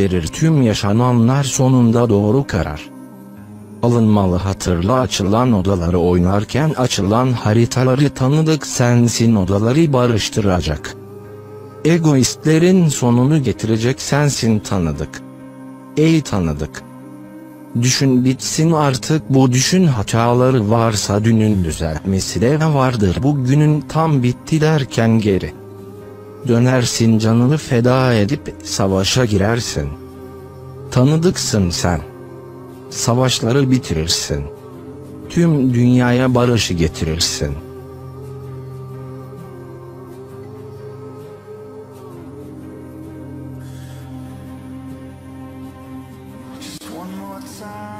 verir tüm yaşananlar sonunda doğru karar. Alınmalı hatırla açılan odaları oynarken açılan haritaları tanıdık sensin odaları barıştıracak. Egoistlerin sonunu getirecek sensin tanıdık. Ey tanıdık. Düşün bitsin artık bu düşün hataları varsa dünün düzeltmesi de vardır bugünün tam bitti derken geri. Dönersin canını feda edip savaşa girersin. Tanıdıksın sen. Savaşları bitirirsin. Tüm dünyaya barışı getirirsin. One more time.